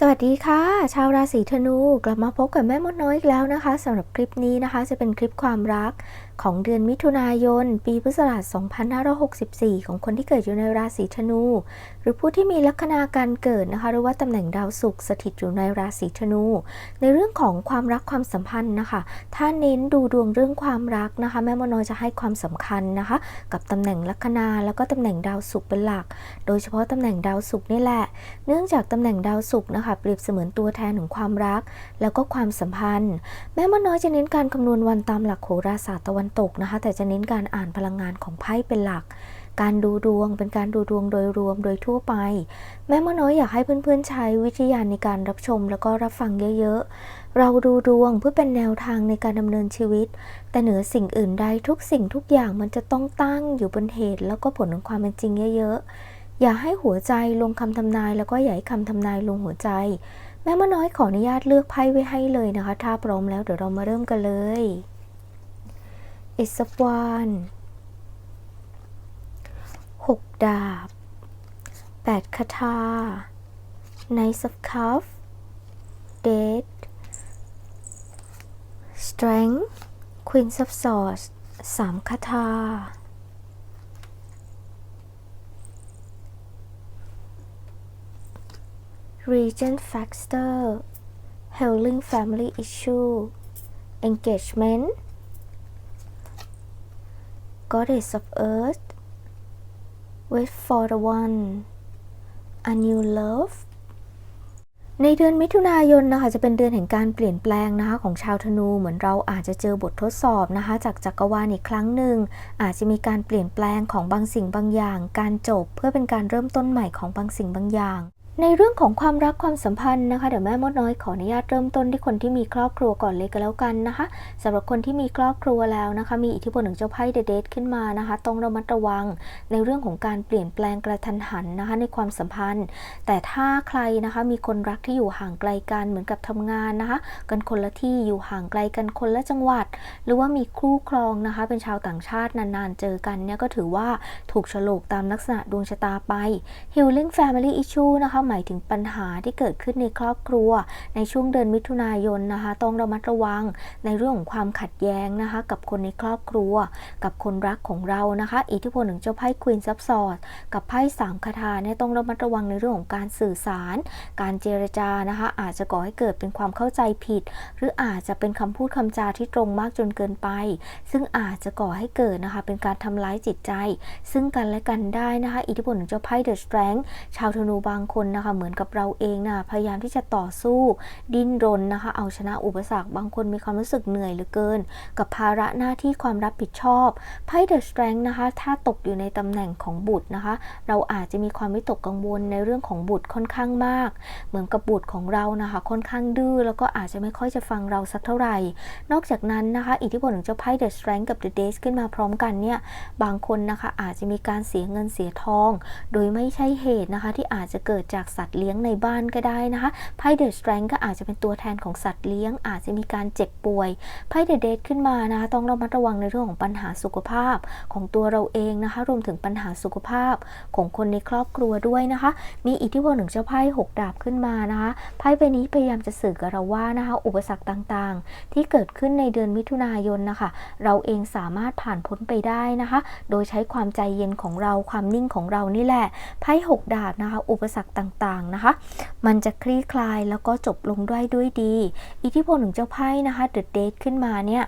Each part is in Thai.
สวัสดีค่ะ ชาวราศีธนูกลับมาพบกับแม่มดน้อยอีกแล้วนะคะสำหรับคลิปนี้นะคะ จะเป็นคลิปความรักของเดือนมิถุนายน ปีพุทธศักราช 2564 ของคนที่เกิดอยู่ในราศีธนู หรือผู้ที่มีลัคนาการเกิดนะคะ หรือว่าตำแหน่งดาวศุกร์สถิตอยู่ในราศีธนู ในเรื่องของความรักความสัมพันธ์นะคะ ถ้าเน้นดูดวงเรื่องความรักนะคะ แม่มดน้อยจะให้ความสำคัญนะคะ กับตำแหน่งลัคนาแล้วก็ตำแหน่งดาวศุกร์เป็นหลัก โดยเฉพาะตำแหน่งดาวศุกร์นี่แหละ เนื่องจากตำแหน่งดาวศุกร์นะคะเปรียบเสมือนตัวแทนของความรัก แล้วก็ความสัมพันธ์ แม่มน้อยจะเน้นการคำนวณวันตามหลักโหราศาสตร์ตะวันตกนะคะ แต่จะเน้นการอ่านพลังงานของไพ่เป็นหลัก การดูดวงเป็นการดูดวงโดยรวมโดยทั่วไป แม่มน้อยอยากให้เพื่อนๆใช้วิทยาในการรับชมแล้วก็รับฟังเยอะๆ เราดูดวงเพื่อเป็นแนวทางในการดำเนินชีวิต แต่เหนือสิ่งอื่นใดทุกสิ่งทุกอย่างมันจะต้องตั้งอยู่บนเหตุ แล้วก็ผลของความเป็นจริงเยอะๆ อย่าให้หัวใจลงคำทำนายแล้วก็อย่าให้คำทำนายลงหัวใจ แม่มดน้อยขออนุญาตเลือกไพ่ไว้ให้เลยนะคะ ถ้าพร้อมแล้วเดี๋ยวเรามาเริ่มกันเลย It's of One หกดาบแปดคาถา Knight of Cup Dead Strength Queen of Swords สามคาถา Regent Factor Healing Family Issue Engagement Goddess of Earth Wait for the One A New Love ในเดือนมิถุนายนนะคะจะเป็นเดือนแห่งการเปลี่ยนแปลงนะคะของชาวธนูเหมือนเราอาจจะเจอบททดสอบนะคะ จากจักรวาลอีกครั้งหนึ่ง อาจจะมีการเปลี่ยนแปลงของบางสิ่งบางอย่าง การจบเพื่อเป็นการเริ่มต้นใหม่ของบางสิ่งบางอย่าง ในเรื่องของความรักความสัมพันธ์นะคะเดี๋ยวแม่มดน้อยขออนุญาตเริ่มต้นที่คนที่มีครอบครัวก่อนเลยก็แล้วกันนะคะสำหรับคนที่มีครอบครัวแล้วนะคะ มีอิทธิพลของเจ้าไพ่เดเดทขึ้นมานะคะ ต้องระมัดระวังในเรื่องของการเปลี่ยนแปลงกระทันหันนะคะ ในความสัมพันธ์ แต่ถ้าใครนะคะมีคนรักที่อยู่ห่างไกลกันเหมือนกับทำงานนะคะ กันคนละที่อยู่ห่างไกลกันคนละจังหวัด หรือว่ามีคู่ครองนะคะ เป็นชาวต่างชาตินานๆเจอกันเนี่ยก็ถือว่าถูกฉลกตามลักษณะดวงชะตาไป Healing Family Issue นะคะหมายถึงปัญหาที่เกิดขึ้นในครอบครัว ในช่วงเดือนมิถุนายนนะคะ ต้องระมัดระวังในเรื่องของความขัดแย้งนะคะ กับคนในครอบครัว กับคนรักของเรานะคะ อิทธิพลของเจ้าไพ่ควีนซับซอดกับไพ่สามคาถาเนี่ยต้องระมัดระวังในเรื่องของการสื่อสาร การเจรจานะคะ อาจจะก่อให้เกิดเป็นความเข้าใจผิด หรืออาจจะเป็นคำพูดคำจาที่ตรงมากจนเกินไป ซึ่งอาจจะก่อให้เกิดนะคะ เป็นการทำร้ายจิตใจ ซึ่งกันและกันได้นะคะ อิทธิพลของเจ้าไพ่เดอะสแตรงชาวธนูบางคนนะคะ เหมือนกับเราเองนะพยายามที่จะต่อสู้ ดิ้นรนนะคะ เอาชนะอุปสรรค บางคนมีความรู้สึกเหนื่อยเหลือเกิน กับภาระหน้าที่ความรับผิดชอบไพ่เดอะสแตรงนะคะ ถ้าตกอยู่ในตำแหน่งของบุตรนะคะ เราอาจจะมีความวิตกกังวลในเรื่องของบุตรค่อนข้างมาก เหมือนกับบุตรของเรานะคะ ค่อนข้างดื้อแล้วก็อาจจะไม่ค่อยจะฟังเราสักเท่าไหร่ นอกจากนั้นนะคะ อิทธิพลของเจ้าไพ่เดอะสแตรงกับเดอะเดสขึ้นมาพร้อมกันเนี่ยบางคนนะคะอาจจะมีการเสียเงินเสียทอง โดยไม่ใช่เหตุนะคะที่อาจจะเกิดจากสัตว์เลี้ยงในบ้านก็ได้นะคะไพ่เดอะสแตรงก็อาจจะเป็นตัวแทนของสัตว์เลี้ยง อาจจะมีการเจ็บป่วยไพ่เดอะเดทขึ้นมานะคะต้องระมัดระวังในเรื่องของปัญหาสุขภาพของตัวเราเองนะคะ รวมถึงปัญหาสุขภาพของคนในครอบครัวด้วยนะคะ มีอิทธิพลของเจ้าไพ่หกดาบขึ้นมานะคะไพ่ใบนี้พยายามจะสื่อกับเราว่านะคะ อุปสรรคต่างๆ ที่เกิดขึ้นในเดือนมิถุนายนนะคะ เราเองสามารถผ่านพ้นไปได้นะคะ โดยใช้ความใจเย็นของเราความนิ่งของเรานี่แหละไพ่หกดาบนะคะ อุปสรรคต่างๆนะคะ มันจะคลี่คลายแล้วก็จบลงด้วยด้วยดี อิทธิพลของเจ้าไพ่นะคะเดอะเดทขึ้นมาเนี่ย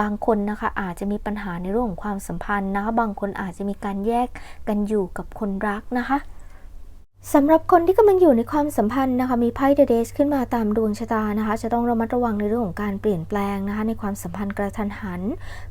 บางคนนะคะอาจจะมีปัญหาในเรื่องของความสัมพันธ์นะคะบางคนอาจจะมีการแยกกันอยู่กับคนรักนะคะ สำหรับคนที่กำลังอยู่ในความสัมพันธ์นะคะมีไพ่เดอะเดสขึ้นมาตามดวงชะตานะคะ จะต้องระมัดระวังในเรื่องของการเปลี่ยนแปลงนะคะ ในความสัมพันธ์กระทันหัน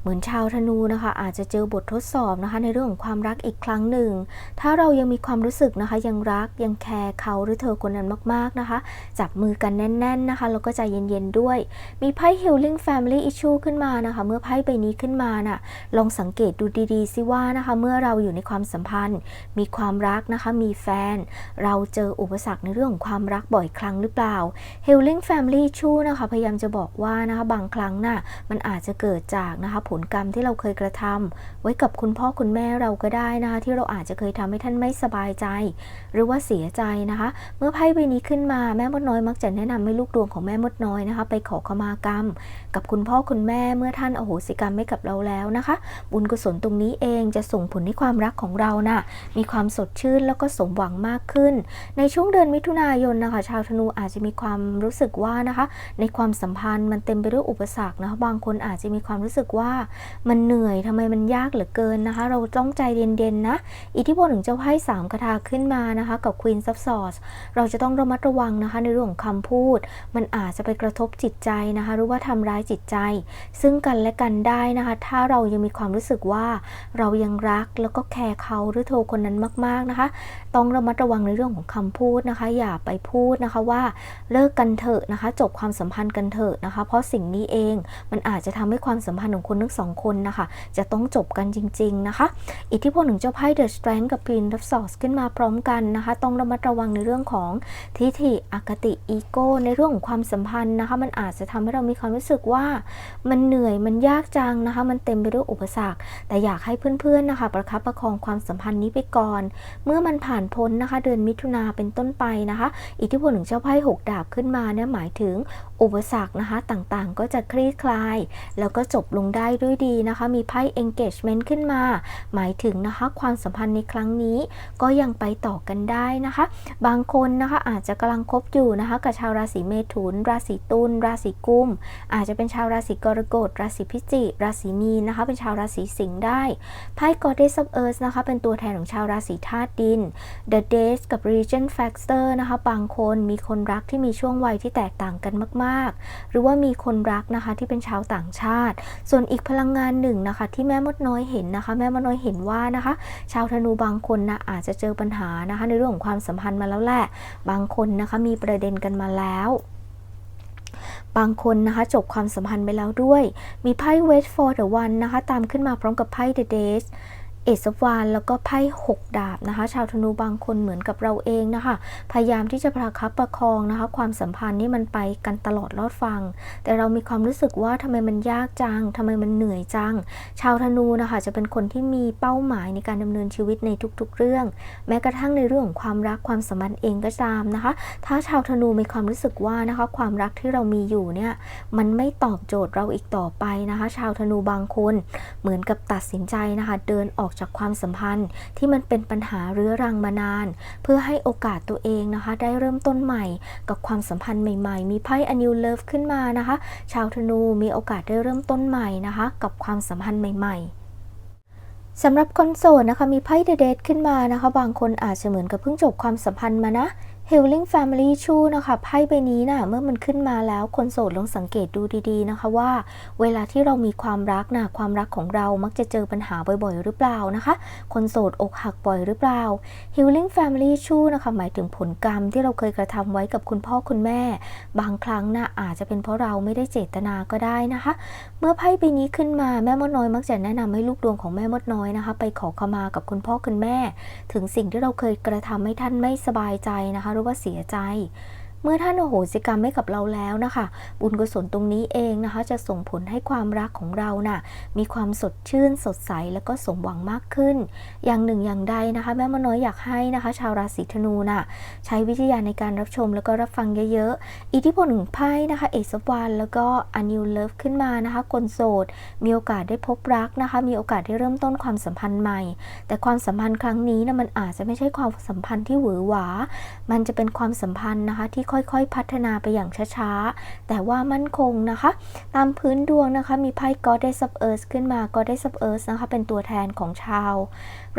เหมือนชาวธนูนะคะ อาจจะเจอบททดสอบนะคะ ในเรื่องของความรักอีกครั้งหนึ่ง ถ้าเรายังมีความรู้สึกนะคะ ยังรักยังแคร์เขาหรือเธอคนนั้นมากๆนะคะ จับมือกันแน่น ๆนะคะแล้วก็ใจเย็นๆด้วย มีไพ่ Healing Family Issue ขึ้นมานะคะ เมื่อไพ่ใบนี้ขึ้นมาน่ะลองสังเกตดูดีๆซิว่านะคะ เมื่อเราอยู่ในความสัมพันธ์ มีความรักนะคะ มีแฟนเราเจออุปสรรคในเรื่องของความรักบ่อยครั้งหรือเปล่า Healing Family ชู้นะคะ พยายามจะบอกว่านะคะบางครั้งน่ะมันอาจจะเกิดจากนะคะผลกรรมที่เราเคยกระทำไว้กับคุณพ่อคุณแม่เราก็ได้นะคะที่เราอาจจะเคยทำให้ท่านไม่สบายใจ หรือว่าเสียใจนะคะ เมื่อไพ่ใบนี้ขึ้นมาแม่มดน้อยมักจะแนะนำให้ลูกดวงของแม่มดน้อยนะคะ ไปขอขมากรรม กับคุณพ่อคุณแม่เมื่อท่านอโหสิกรรมให้กับเราแล้วนะคะ บุญกุศลตรงนี้เองจะส่งผลให้ความรักของเราน่ะมีความสดชื่นแล้วก็สมหวังมากขึ้นในช่วงเดือนมิถุนายนนะคะ ชาวธนูอาจจะมีความรู้สึกว่านะคะ ในความสัมพันธ์มันเต็มไปด้วยอุปสรรคนะคะบางคนอาจจะมีความรู้สึกว่ามันเหนื่อยทำไมมันยากเหลือเกินนะคะ เราต้องใจเย็นๆนะอิทธิพลของเจ้าไพ่สามคาถาขึ้นมานะคะกับ Queen of Swords เราจะต้องระมัดระวังนะคะในเรื่องของคำพูด มันอาจจะไปกระทบจิตใจนะคะ หรือว่าทำร้ายจิตใจ ซึ่งกันและกันได้นะคะ ถ้าเรายังมีความรู้สึกว่า เรายังรักแล้วก็แคร์เขาหรือโทรคนนั้นมาก ๆนะคะ ต้องระมัดระวังังในเรื่องของคำพูดนะคะ อย่าไปพูดนะคะว่าเลิกกันเถอะนะคะ จบความสัมพันธ์กันเถอะนะคะ เพราะสิ่งนี้เองมันอาจจะทำให้ความสัมพันธ์ของคนทั้งสองคนนะคะ จะต้องจบกันจริง ๆนะคะ อิทธิพลของเจ้าไพ่ The Strength กับ Queen of Swords ขึ้นมาพร้อมกันนะคะ ต้องระมัดระวังในเรื่องของทิฏฐิอคติอีโก้ในเรื่องของความสัมพันธ์นะคะ มันอาจจะทำให้เรามีความรู้สึกว่ามันเหนื่อยมันยากจังนะคะ มันเต็มไปด้วยอุปสรรค แต่อยากให้เพื่อนๆนะคะ ประคับประคองความสัมพันธ์นี้ไปก่อน เมื่อมันผ่านพ้นนะคะเดือนมิถุนาเป็นต้นไปนะคะ อิทธิพลของเจ้าไพ่หกดาบขึ้นมาเนี่ยหมายถึงอุปสรรคนะคะต่างๆ ก็จะคลี่คลาย แล้วก็จบลงได้ด้วยดีนะคะ มีไพ่ engagement ขึ้นมา หมายถึงนะคะความสัมพันธ์ในครั้งนี้ก็ยังไปต่อกันได้นะคะ บางคนนะคะอาจจะกำลังคบอยู่นะคะกับชาวราศีเมถุน ราศีตุลราศีกุม อาจจะเป็นชาวราศีกรกฎราศีพิจิกราศีมีนนะคะ เป็นชาวราศีสิงห์ได้ไพ่ Goddess of Earth นะคะเป็นตัวแทนของชาวราศีธาตุดิน The กับ Regent Factor นะคะ บางคนมีคนรักที่มีช่วงวัยที่แตกต่างกันมาก ๆ หรือว่ามีคนรักนะคะที่เป็นชาวต่างชาติ ส่วนอีกพลังงานหนึ่งนะคะ ที่แม่มดน้อยเห็นนะคะ แม่มดน้อยเห็นว่านะคะ ชาวธนูบางคนนะอาจจะเจอปัญหานะคะ ในเรื่องของความสัมพันธ์มาแล้วแหละ บางคนนะคะมีประเด็นกันมาแล้วบางคนนะคะจบความสัมพันธ์ไปแล้วด้วย มีไพ่ wait for the one นะคะ ตามขึ้นมาพร้อมกับไพ่ the days เอสวานแล้วก็ไพ่หกดาบนะคะ ชาวธนูบางคนเหมือนกับเราเองนะคะ พยายามที่จะประคับประคองนะคะ ความสัมพันธ์นี่มันไปกันตลอดรอดฟัง แต่เรามีความรู้สึกว่าทำไมมันยากจังทำไมมันเหนื่อยจัง ชาวธนูนะคะจะเป็นคนที่มีเป้าหมายในการดำเนินชีวิตในทุกๆเรื่อง แม้กระทั่งในเรื่องของความรักความสัมพันธ์เองก็ตามนะคะ ถ้าชาวธนูมีความรู้สึกว่านะคะ ความรักที่เรามีอยู่เนี่ยมันไม่ตอบโจทย์เราอีกต่อไปนะคะ ชาวธนูบางคนเหมือนกับตัดสินใจนะคะ เดินออกจากความสัมพันธ์ที่มันเป็นปัญหาเรื้อรังมานาน เพื่อให้โอกาสตัวเองนะคะ ได้เริ่มต้นใหม่กับความสัมพันธ์ใหม่ ๆ มีไพ่อนิวเลิฟขึ้นมานะคะ ชาวธนูมีโอกาสได้เริ่มต้นใหม่นะคะ กับความสัมพันธ์ใหม่ ๆสำหรับคนโสดนะคะมีไพ่เดเดทขึ้นมานะคะ บางคนอาจจะเหมือนกับเพิ่งจบความสัมพันธ์มานะ Healing Family ชูนะคะไพ่ใบนี้นะ่ะเมื่อมันขึ้นมาแล้วคนโสดลองสังเกตดูดีๆนะคะว่า เวลาที่เรามีความรักนะความรักของเรามักจะเจอปัญหาบ่อยๆ หรือเปล่านะคะ คนโสดอกหักบ่อยหรือเปล่า Healing Family ชูนะคะหมายถึงผลกรรมที่เราเคยกระทำไว้กับคุณพ่อคุณแม่ บางครั้งนะ่ะอาจจะเป็นเพราะเราไม่ได้เจตนาก็ได้นะคะ เมื่อไพ่ใบนี้ขึ้นมาแม่มดน้อยมักจะแนะนำให้ลูกดวงของแม่มดน้อยนะคะ ไปขอขมากับคุณพ่อคุณแม่ ถึงสิ่งที่เราเคยกระทำให้ท่านไม่สบายใจนะคะหรือว่าเสียใจ เมื่อท่านโอโหสิกรรมให้กับเราแล้วนะคะ บุญกุศลตรงนี้เองนะคะ จะส่งผลให้ความรักของเราน่ะมีความสดชื่นสดใสแล้วก็สมหวังมากขึ้น อย่างหนึ่งอย่างใดนะคะ แม่มน้อยอยากให้นะคะ ชาวราศีธนูน่ะใช้วิทยาในการรับชมแล้วก็รับฟังเยอะๆ อิทธิพลของไพ่นะคะเอสวานแล้วก็อนิวเลิฟขึ้นมานะคะคนโสด มีโอกาสได้พบรักนะคะ มีโอกาสได้เริ่มต้นความสัมพันธ์ใหม่ แต่ความสัมพันธ์ครั้งนี้นะมันอาจจะไม่ใช่ความสัมพันธ์ที่หวือหวา มันจะเป็นความสัมพันธ์นะคะที่ค่อยๆ พัฒนาไปอย่างช้าๆ แต่ว่ามั่นคงนะคะ ตามพื้นดวงนะคะ มีไพ่ Goddess of Earth ขึ้นมา Goddess of Earth นะคะ เป็นตัวแทนของชาว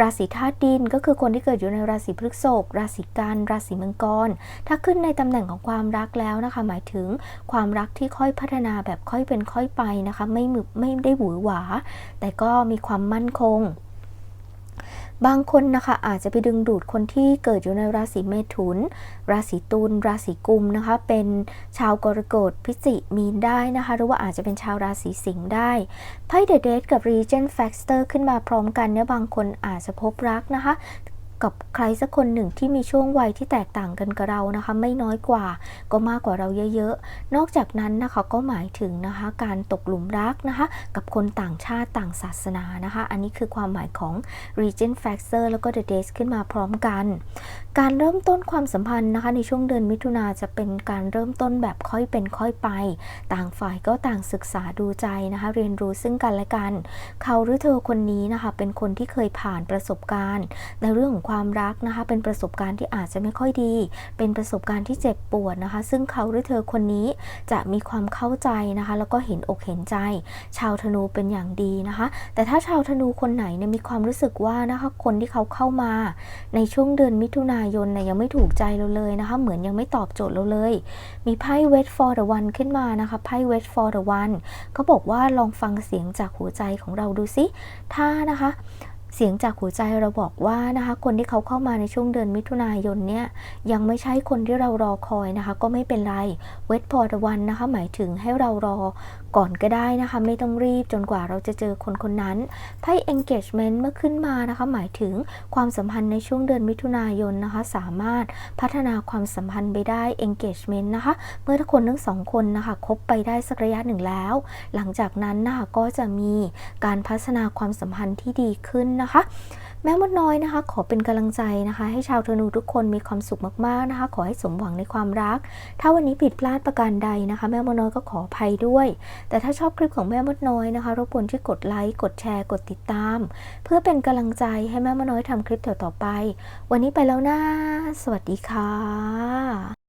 ราศีธาตุดินก็คือคนที่เกิดอยู่ในราศีพฤษภราศีกันราศีมังกร ถ้าขึ้นในตำแหน่งของความรักแล้วนะคะ หมายถึงความรักที่ค่อยพัฒนาแบบค่อยเป็นค่อยไปนะคะ ไม่มึไม่ได้หวือหวา แต่ก็มีความมั่นคง บางคนนะคะอาจจะไปดึงดูดคนที่เกิดอยู่ในราศีเมถุน ราศีตุล ราศีกุมนะคะ เป็นชาวกรกฎพิจิมีนได้นะคะ หรือว่าอาจจะเป็นชาวราศีสิงห์ได้ ไพ่เดดเดทกับ Regent Factor ขึ้นมาพร้อมกันเนี่ยบางคนอาจจะพบรักนะคะ กับใครสักคนหนึ่งที่มีช่วงวัยที่แตกต่างกันกับเรานะคะ ไม่น้อยกว่าก็มากกว่าเราเยอะๆ นอกจากนั้นนะคะก็หมายถึงนะคะการตกหลุมรักนะคะกับคนต่างชาติต่างศาสนานะคะ อันนี้คือความหมายของ region factor แล้วก็ the days ขึ้นมาพร้อมกัน การเริ่มต้นความสัมพันธ์นะคะในช่วงเดือนมิถุนาจะเป็นการเริ่มต้นแบบค่อยเป็นค่อยไป ต่างฝ่ายก็ต่างศึกษาดูใจนะคะเรียนรู้ซึ่งกันและกัน เขาหรือเธอคนนี้นะคะเป็นคนที่เคยผ่านประสบการณ์ในเรื่องของความรักนะคะ เป็นประสบการณ์ที่อาจจะไม่ค่อยดี เป็นประสบการณ์ที่เจ็บปวดนะคะ ซึ่งเขาหรือเธอคนนี้จะมีความเข้าใจนะคะ แล้วก็เห็นอกเห็นใจ ชาวธนูเป็นอย่างดีนะคะ แต่ถ้าชาวธนูคนไหนเนี่ยมีความรู้สึกว่านะคะคนที่เขาเข้ามา ในช่วงเดือนมิถุนายนเนี่ยยังไม่ถูกใจเราเลยนะคะ เหมือนยังไม่ตอบโจทย์เราเลย มีไพ่ wait for the one ขึ้นมานะคะไพ่ wait for the one เขาบอกว่าลองฟังเสียงจากหัวใจของเราดูสิถ้านะคะ เสียงจากหัวใจเราบอกว่านะคะ คนที่เขาเข้ามาในช่วงเดือนมิถุนายนเนี่ยยังไม่ใช่คนที่เรารอคอยนะคะ ก็ไม่เป็นไร wait for the one นะคะ หมายถึงให้เรารอก่อนก็ได้นะคะ ไม่ต้องรีบจนกว่าเราจะเจอคนคนนั้นไพ่ engagement เมื่อขึ้นมานะคะ หมายถึงความสัมพันธ์ในช่วงเดือนมิถุนายนนะคะ สามารถพัฒนาความสัมพันธ์ไปได้ engagement นะคะ เมื่อทุกคนทั้งสองคนนะคะคบไปได้สักระยะหนึ่งแล้ว หลังจากนั้นนะคะก็จะมีการพัฒนาความสัมพันธ์ที่ดีขึ้นนะคะแม่มดน้อยนะคะ ขอเป็นกำลังใจนะคะ ให้ชาวธนูทุกคนมีความสุขมากๆนะคะ ขอให้สมหวังในความรัก ถ้าวันนี้ผิดพลาดประการใดนะคะ แม่มดน้อยก็ขออภัยด้วย แต่ถ้าชอบคลิปของแม่มดน้อยนะคะรบกวนช่วยกดไลค์กดแชร์กดติดตาม เพื่อเป็นกำลังใจให้แม่มดน้อยทำคลิปต่อๆไป วันนี้ไปแล้วนะสวัสดีค่ะ